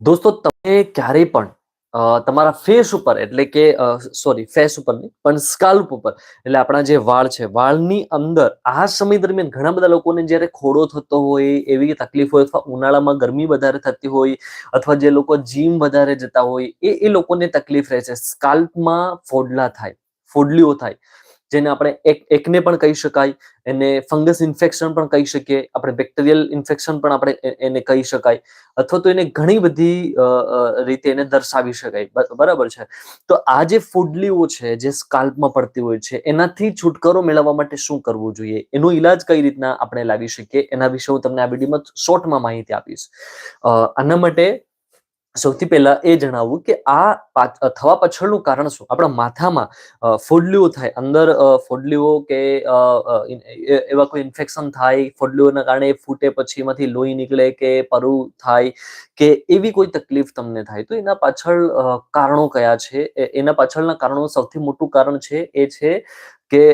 દોસ્તો, તમે ક્યારેય પણ તમારા ફેસ ઉપર એટલે કે સોરી ફેસ ઉપર નહીં, પણ સ્કાલ્પ ઉપર, એટલે આપણા જે વાળ છે, વાળની અંદર, આ સમય દરમિયાન ઘણા બધા લોકોને જ્યારે ખોડો થતો હોય, એવી તકલીફ હોય અથવા ઉનાળામાં ગરમી વધારે થતી હોય, અથવા જે લોકો જીમ વધારે જતા હોય, એ એ લોકોને તકલીફ રહે છે. સ્કાલ્પમાં ફોડલા થાય, ફોડલીઓ થાય. જેને આપણે એક, એકને પણ કહી શકાય, એને ફંગસ ઇન્ફેક્શન પણ કહી શકીએ, આપણે બેક્ટેરિયલ ઇન્ફેક્શન પણ આપણે એને કહી શકાય, અથવા તો એને ઘણી બધી રીતે એને દર્શાવી શકાય. બરાબર છે? તો આ જે ફૂડલીઓ છે, જે સ્કાલ્પમાં પડતી હોય છે, એનાથી છુટકારો મેળવવા માટે શું કરવું જોઈએ? એનો ઈલાજ કઈ રીતના આપણે લાવી શકીએ? એના વિશે હું તમને આ વિડીયોમાં શોર્ટમાં માહિતી આપીશ. આના માટે સૌથી પહેલા એ જણાવવું કે આ થવા પાછળનું કારણ શું? આપણા માથામાં ફોડલીઓ થાય. અંદર ફોડલીઓ કે એવા કોઈ ઇન્ફેક્શન થાય, ફોડલીઓના કારણે ફૂટે પછી એમાંથી લોહી નીકળે કે પરુ થાય કે એવી કોઈ તકલીફ તમને થાય. તો એના પાછળ કારણો કયા છે? એના પાછળના કારણો સૌથી મોટું કારણ છે, એ છે કે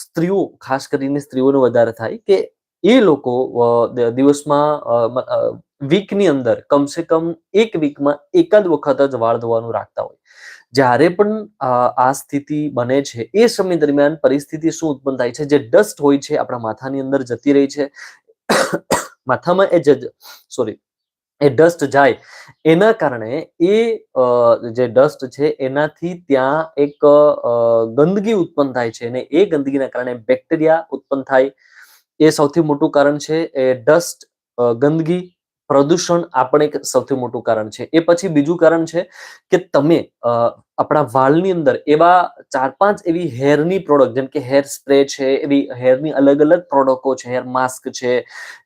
સ્ત્રીઓ, ખાસ કરીને સ્ત્રીઓનો વધારે થાય કે એ લોકો દિવસમાં વીકની અંદર કમસે કમ એક વીકમાં એકાદ વખત જ વાળ ધોવાનું રાખતા હોય. જ્યારે પણ આ સ્થિતિ બને છે, એ સમય દરમિયાન પરિસ્થિતિ શું ઉત્પન્ન થાય છે, જે ડસ્ટ હોય છે, આપણા માથાની અંદર જતી રહી છે, માથામાં એ જ સોરી એ ડસ્ટ જાય, એના કારણે એ જે ડસ્ટ છે, એનાથી ત્યાં એક ગંદકી ઉત્પન્ન થાય છે અને એ ગંદકીના કારણે બેક્ટેરિયા ઉત્પન્ન થાય એ સૌથી મોટું કારણ છે એ ડસ્ટ ગંદકી પ્રદૂષણ આ પણ એક સૌથી મોટું કારણ છે. એ પછી બીજું કારણ છે કે તમે આપણા વાળની અંદર એવા ચાર પાંચ એવી હેરની પ્રોડક્ટ જેમ કે હેર સ્પ્રે છે, એવી હેરની અલગ અલગ પ્રોડક્ટો છે હેર માસ્ક છે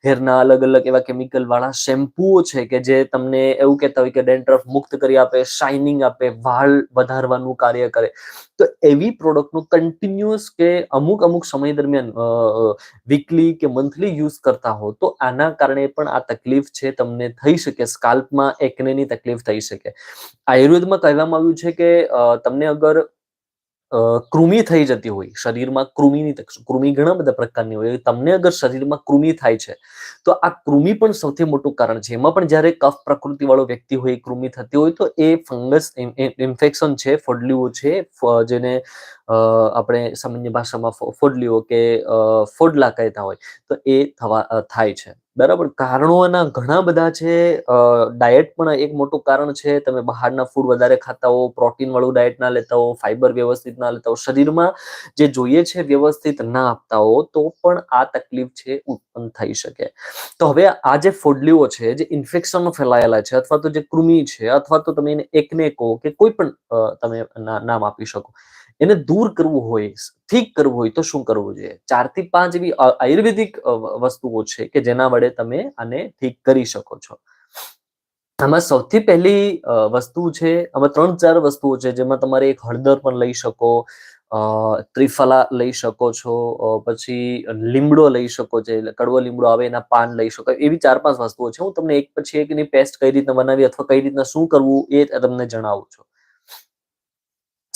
હેરના અલગ અલગ એવા કેમિકલ વાળા શેમ્પૂઓ છે કે જે તમને એવું કહેતા હોય કે ડેન્ડ્રફ મુક્ત કરી આપે શાઇનિંગ આપે, વાળ વધારવાનું કાર્ય કરે. તો એવી પ્રોડક્ટનું કન્ટિન્યુઅસ કે અમુક અમુક સમય દરમિયાન વીકલી કે મંથલી યુઝ કરતા હો, તો આના કારણે પણ આ તકલીફ છે તમને થઈ શકે સ્કાલ્પમાં એકનેની તકલીફ થઈ શકે. આયુર્વેદમાં કહેવામાં આવ્યું છે કે તમને અગર કૃમિ થઈ જતી હોય, શરીરમાં કૃમિની કૃમિ ઘણા બધા પ્રકારની હોય, તમને અગર શરીરમાં કૃમિ થાય છે, તો આ કૃમિ પણ સૌથી મોટું કારણ છે. એમાં પણ જ્યારે કફ પ્રકૃતિ વાળો વ્યક્તિ હોય, કૃમિ થતી હોય, તો એ ફંગસ ઇન્ફેક્શન છે, ફોડલીઓ છે જેને આપણે સામાન્ય ભાષામાં ફોડલીઓ કે ફોડલા કહેતા હોય, તો એ થવા થાય છે. બરાબર? કારણો એના ઘણા બધા છે ડાયટ પણ એક મોટું કારણ છે. તમે બહારના ફૂડ વધારે ખાતા હો પ્રોટીન વાળું ડાયટ ના લેતા હો ફાઈબર વ્યવસ્થિત ના લેતા હો, શરીરમાં જે જોઈએ છે વ્યવસ્થિત ના આપતા હો, તો પણ આ તકલીફ છે, ઉત્પન્ન થઈ શકે. તો હવે આ જે ફોડલીઓ છે, જે ઇન્ફેક્શનો ફેલાયેલા છે, અથવા તો જે કૃમિ છે, અથવા તો તમે એને એકને કહો કે કોઈ પણ તમે નામ આપી શકો. એને દૂર કરવું હોય, ઠીક કરવું હોય તો શું કરવું જોઈએ? ચારથી પાંચ એવી આયુર્વેદિક વસ્તુઓ છે કે જેના વડે તમે આને ઠીક કરી શકો છો. આમાં સૌથી પહેલી વસ્તુ છે, આમાં ત્રણ ચાર વસ્તુઓ છે જેમાં તમારે એક હળદર પણ લઈ શકો ત્રિફલા લઈ શકો છો પછી લીમડો લઈ શકો છો કડવો લીમડો આવે એના પાન લઈ શકો, એવી ચાર પાંચ વસ્તુઓ છે. હું તમને એક પછી એકની પેસ્ટ કઈ રીતના બનાવી અથવા કઈ રીતના શું કરવું એ તમને જણાવું છું.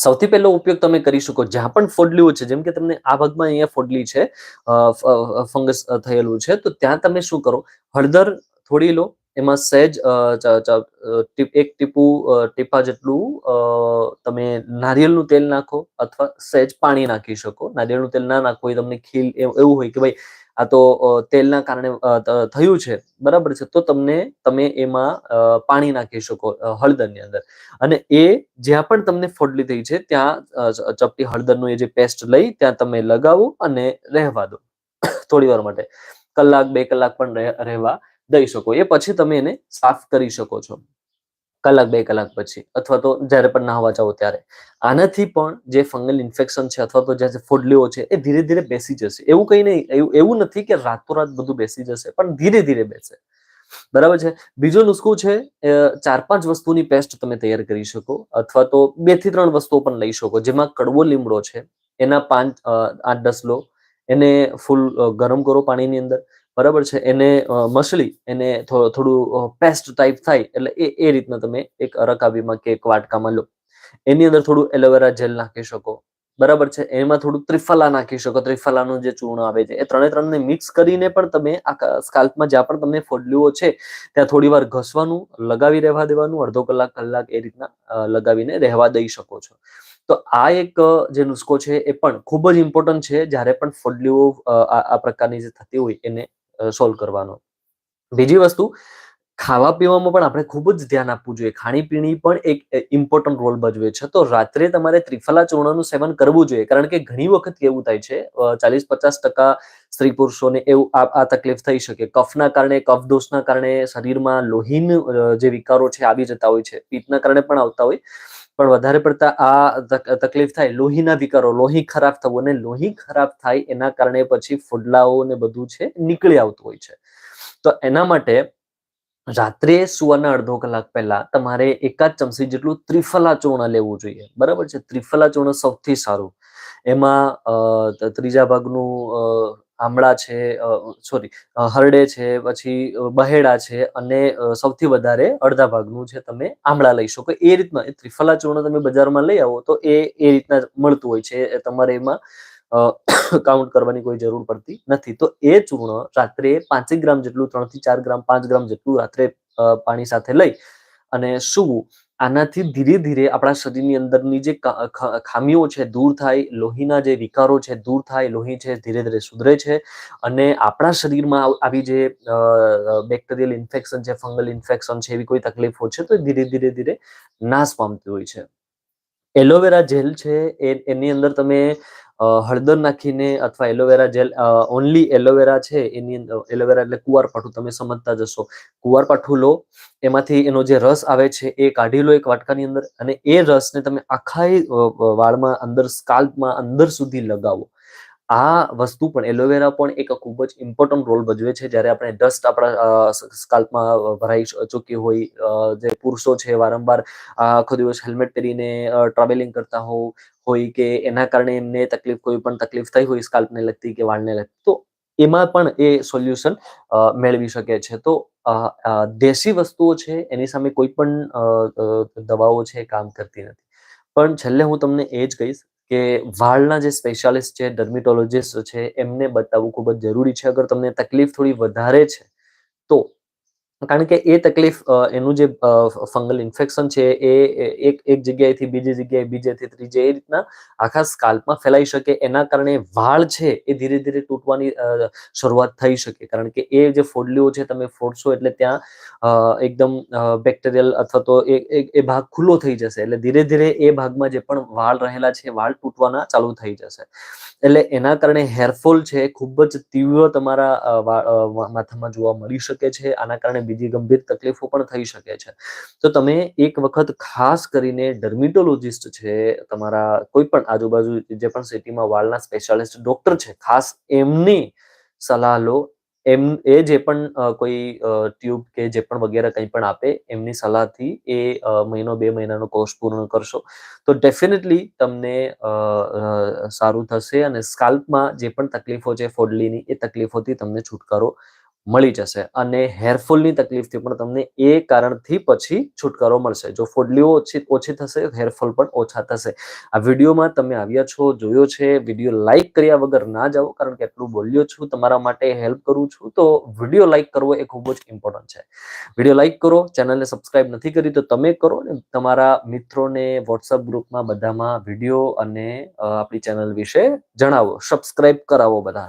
સૌથી પહેલો ઉપયોગ તમે કરી શકો. જ્યાં પણ ફોડલીઓ છે, જેમ કે તમને આ ભાગમાં અહીંયા ફોડલી છે ફંગસ થયેલું છે, તો ત્યાં તમે શું કરો? હળદર થોડી લો એમાં સહેજ એક ટીપું ટીપા જેટલું તમે નારિયેળનું તેલ નાખો અથવા સહેજ પાણી નાખી શકો. નારિયેળનું તેલ ના નાખો હોય તમને ખીલ એવું હોય કે ભાઈ આ તો તેલના કારણે થયું છે. બરાબર છે? તો તમને, તમે એમાં પાણી નાખી શકો હળદરની અંદર. અને એ જ્યાં પણ તમને ફોડલી થઈ છે, ત્યાં ચપટી હળદરનું એ જે પેસ્ટ લઈ, ત્યાં તમે લગાવો અને રહેવા દો. થોડી વાર માટે. કલાક, બે કલાક પણ રહેવા દઈ શકો. એ પછી તમે એને સાફ કરી શકો છો. કલાક, બે કલાક પછી. અથવા તો જ્યારે પણ નાહવા જાઓ ત્યારે. આનાથી પણ જે ફંગલ ઇન્ફેક્શન છે અથવા તો જે ફોડલીઓ છે એ ધીરે ધીરે બેસી જશે. એવું કંઈ નહીં, એવું નથી કે રાતોરાત બધું બેસી જશે, પણ ધીરે ધીરે બેસે. બરાબર છે? બીજો નુસ્ખો છે ચાર પાંચ વસ્તુની પેસ્ટ તમે તૈયાર કરી શકો. અથવા તો બેથી ત્રણ વસ્તુઓ પણ લઈ શકો. જેમાં કડવો લીમડો છે, એના પાંચ આઠ દસ લો. એને ફૂલ ગરમ કરો પાણીની અંદર. બરાબર છે? એને મસળી, એને થોડું પેસ્ટ ટાઈપ થાય એટલે એ એ રીતના તમે એક રકાબીમાં કે એક વાટકામાં લો. એની અંદર થોડું એલોવેરા જેલ નાખી શકો. બરાબર છે? એમાં થોડું ત્રિફલા નાખી શકો. ત્રિફલાનું જે ચૂર્ણ આવે છે, એ ત્રણે ત્રણને મિક્સ કરીને પણ તમે આ સ્કાલ્પમાં જ્યાં પણ તમને ફોડલીઓ છે, ત્યાં થોડી વાર ઘસવાનું, લગાવી રહેવા દેવાનું, અડધો કલાક કલાક એ રીતના લગાવીને રહેવા દઈ શકો છો. તો આ એક જે નુસ્ખો છે એ પણ ખૂબ જ ઇમ્પોર્ટન્ટ છે. જ્યારે પણ ફોડલીઓ આ પ્રકારની જે થતી હોય એને સોલ્વ કરવાનો. બીજી વસ્તુ, ખાવા પીવામાં પણ આપણે ખૂબ જ ધ્યાન આપવું જોઈએ. ખાણીપીણી પણ એક ઇમ્પોર્ટન્ટ રોલ ભજવે છે. તો રાત્રે તમારે ત્રિફલા ચૂર્ણનું સેવન કરવું જોઈએ. કારણ કે ઘણી વખત એવું થાય છે ચાલીસ પચાસ ટકા સ્ત્રી પુરુષોને એવું આ તકલીફ થઈ શકે. કફના કારણે, કફ દોષના કારણે શરીરમાં લોહીન જે વિકારો છે, આવી જતા હોય છે. પિત્તના કારણે પણ આવતા હોય. પણ વધારે પડતા આ તકલીફ થાય લોહીના વિકારો, લોહી ખરાબ થવું અને લોહી ખરાબ થાય એના કારણે પછી ફોડલાઓ ને બધું છે નીકળી આવતું હોય છે. તો એના માટે રાત્રે સુવાના અડધો કલાક પહેલા તમારે એકાદ ચમચી જેટલું ત્રિફલા ચૂર્ણ લેવું જોઈએ. બરાબર છે? ત્રિફલા ચૂર્ણ સૌથી સારું. એમાં ત્રીજા ભાગનું આમળા છે સોરી હરડે છે, પછી બહેડા છે અને સૌથી વધારે અડધા ભાગનું છે તમે આમળા લઈ શકો. એ રીતના એ ત્રિફલા ચૂર્ણ તમે બજારમાં લઈ આવો તો એ એ રીતના મળતું હોય છે. તમારે એમાં કાઉન્ટ કરવાની કોઈ જરૂર પડતી નથી. તો એ ચૂર્ણ રાત્રે પાંચેક ગ્રામ જેટલું, ત્રણથી ચાર ગ્રામ, પાંચ ગ્રામ જેટલું રાત્રે પાણી સાથે લઈ અને સૂવું. આનાથી ધીરે ધીરે આપણા શરીરની અંદરની જે ખામીઓ છે, દૂર થાય, લોહીના જે વિકારો છે, દૂર થાય, લોહી છે, ધીરે ધીરે સુધરે છે અને આપણા શરીરમાં આવી જે બેક્ટેરિયલ ઇન્ફેક્શન છે, ફંગલ ઇન્ફેક્શન છે, એવી કોઈ તકલીફો છે, તો ધીરે ધીરે ધીરે નાશ પામતી હોય છે. એલોવેરા જેલ છે એની અંદર તમે હળદર નાખીને અથવા એલોવેરા જેલ ઓનલી એલોવેરા છે, એની એલોવેરા એટલે કુવારપાઠું તમે સમજતા જશો. કુવારપાઠું લો, એમાંથી એનો જે રસ આવે છે એ કાઢી લો એક વાટકાની અંદર અને એ રસને તમે આખા વાળમાં અંદર, સ્કાલ્પમાં અંદર સુધી લગાવો. આ વસ્તુ પણ એલોવેરા પણ એક ખૂબ જ ઇમ્પોર્ટન્ટ રોલ ભજવે છે. જ્યારે આપણે ડસ્ટ આપણા સ્કાલ્પમાં ભરાઈ ચૂકી હોય જે પુરુષો છે વારંવાર આખો દિવસ હેલ્મેટ પહેરીને ટ્રાવેલિંગ કરતા હો, હોય કે એના કારણે એમને તકલીફ, કોઈ પણ તકલીફ થઈ હોય સ્કાલ્પને લગતી કે વાળને લગતી, તો એમાં પણ એ સોલ્યુશન મેળવી શકે છે. તો દેશી વસ્તુઓ છે, એની સામે કોઈ પણ દવાઓ છે, કામ કરતી નથી. પણ છેલ્લે હું તમને એ જ કહીશ કે વાળના જે સ્પેશિયાલિસ્ટ છે ડર્મિટોલોજીસ્ટ છે, એમને બતાવવું ખૂબ જ જરૂરી છે. અગર તમને તકલીફ થોડી વધારે છે, તો કારણ કે એ તકલીફ એનું જે ફંગલ ઇન્ફેક્શન છે એ એક એક જગ્યાએથી બીજી જગ્યાએ, બીજેથી ત્રીજે, એ રીતના આખા સ્કાલ્પમાં ફેલાઈ શકે. એના કારણે વાળ છે એ ધીરે ધીરે તૂટવાની શરૂઆત થઈ શકે. કારણ કે એ જે ફોડલીઓ છે, તમે ફોડશો એટલે ત્યાં એકદમ બેક્ટેરિયલ અથવા તો એ ભાગ ખુલ્લો થઈ જશે. એટલે ધીરે ધીરે એ ભાગમાં જે પણ વાળ રહેલા છે, વાળ તૂટવાના ચાલુ થઈ જશે. એટલે એના કારણે હેરફોલ છે, ખૂબ જ તીવ્ર તમારા માથામાં જોવા મળી શકે છે. આના કારણે બીજી ગંભીર તકલીફો પણ થઈ શકે છે. તો તમે એક વખત ખાસ કરીને ડર્મિટોલોજીસ્ટ છે, તમારા કોઈ પણ આજુબાજુ જે પણ સિટીમાં વાળના સ્પેશિયાલિસ્ટ ડોક્ટર છે, ખાસ એમની સલાહ લો. એમ, એ જે પણ કોઈ ટ્યુબ કે જે પણ વગેરે કંઈ પણ આપે, એમની સલાહથી એ મહિનો બે મહિનાનો કોર્સ પૂર્ણ કરશો. તો ડેફિનેટલી તમને સારું થશે અને સ્કાલ્પમાં જે પણ તકલીફો છે, ફોડલીની, એ તકલીફોથી તમને છુટકારો મળી જશે અને હેરફોલની તકલીફથી પણ તમને એ કારણથી પછી છુટકારો મળશે. જો ફોડલીઓ ઓછી ઓછી થશે હેરફોલ પણ ઓછા થશે. આ વિડીયોમાં તમે આવ્યા છો, જોયો છે, વીડિયો લાઇક કર્યા વગર ના જાઓ, કારણ કે એટલું બોલ્યો છું, તમારા માટે હેલ્પ કરું છું, તો વીડિયો લાઇક કરવો એ ખૂબ જ ઇમ્પોર્ટન્ટ છે. વીડિયો લાઇક કરો, ચેનલને સબસ્ક્રાઇબ નથી કરી તો તમે કરો ને તમારા મિત્રોને વોટ્સઅપ ગ્રુપમાં બધામાં વીડિયો અને આપણી ચેનલ વિશે જણાવો સબસ્ક્રાઇબ કરાવો બધા